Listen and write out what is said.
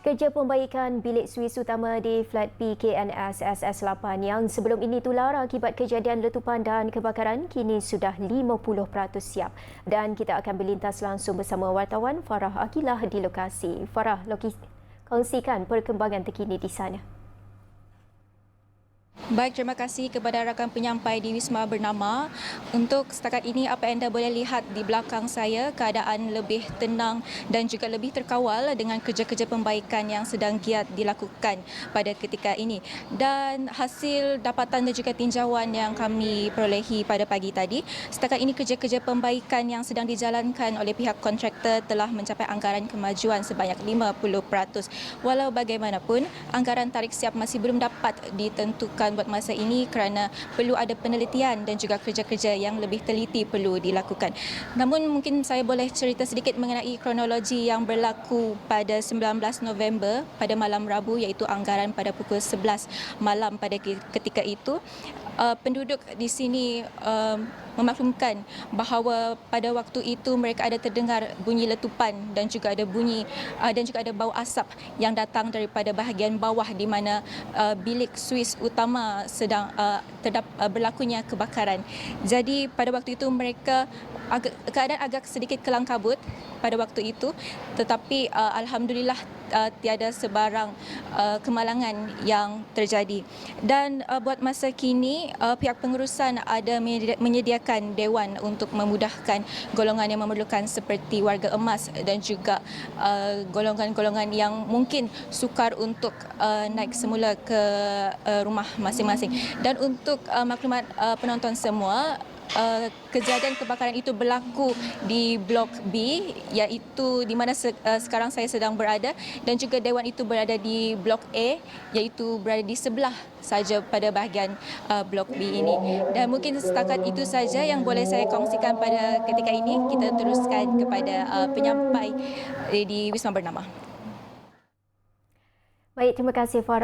Kerja pembaikan bilik Suis utama di flat PKNS SS8 yang sebelum ini tular akibat kejadian letupan dan kebakaran kini sudah 50% siap. Dan kita akan berlintas langsung bersama wartawan Farah Akilah di lokasi. Farah, kongsikan perkembangan terkini di sana. Baik, terima kasih kepada rakan penyampai di Wisma Bernama. Untuk setakat ini, apa yang anda boleh lihat di belakang saya, keadaan lebih tenang dan juga lebih terkawal dengan kerja-kerja pembaikan yang sedang giat dilakukan pada ketika ini. Dan hasil dapatan dan juga tinjauan yang kami perolehi pada pagi tadi, setakat ini kerja-kerja pembaikan yang sedang dijalankan oleh pihak kontraktor telah mencapai anggaran kemajuan sebanyak 50%. Walau bagaimanapun, anggaran tarik siap masih belum dapat ditentukan buat masa ini kerana perlu ada penelitian dan juga kerja-kerja yang lebih teliti perlu dilakukan. Namun mungkin saya boleh cerita sedikit mengenai kronologi yang berlaku pada 19 November pada malam Rabu iaitu anggaran pada pukul 11 malam pada ketika itu uh, penduduk di sini uh, memaklumkan bahawa pada waktu itu mereka ada terdengar bunyi letupan dan juga ada bunyi uh, dan juga ada bau asap yang datang daripada bahagian bawah di mana uh, bilik Swiss utama sedang uh, terdap, uh, berlakunya kebakaran. Jadi pada waktu itu mereka agak, keadaan agak sedikit kelang kabut pada waktu itu tetapi uh, alhamdulillah uh, tiada sebarang uh, kemalangan yang terjadi. Dan uh, buat masa kini uh, pihak pengurusan ada menyediakan dewan untuk memudahkan golongan yang memerlukan seperti warga emas dan juga uh, golongan-golongan yang mungkin sukar untuk uh, naik semula ke uh, rumah masing-masing. Dan untuk uh, maklumat uh, penonton semua Uh, kejadian kebakaran itu berlaku di blok B iaitu di mana se- uh, sekarang saya sedang berada. Dan juga dewan itu berada di blok A iaitu berada di sebelah saja pada bahagian uh, blok B ini. Dan mungkin setakat itu saja yang boleh saya kongsikan pada ketika ini kita teruskan kepada uh, penyampai di Wisma Bernama. Baik terima kasih Farah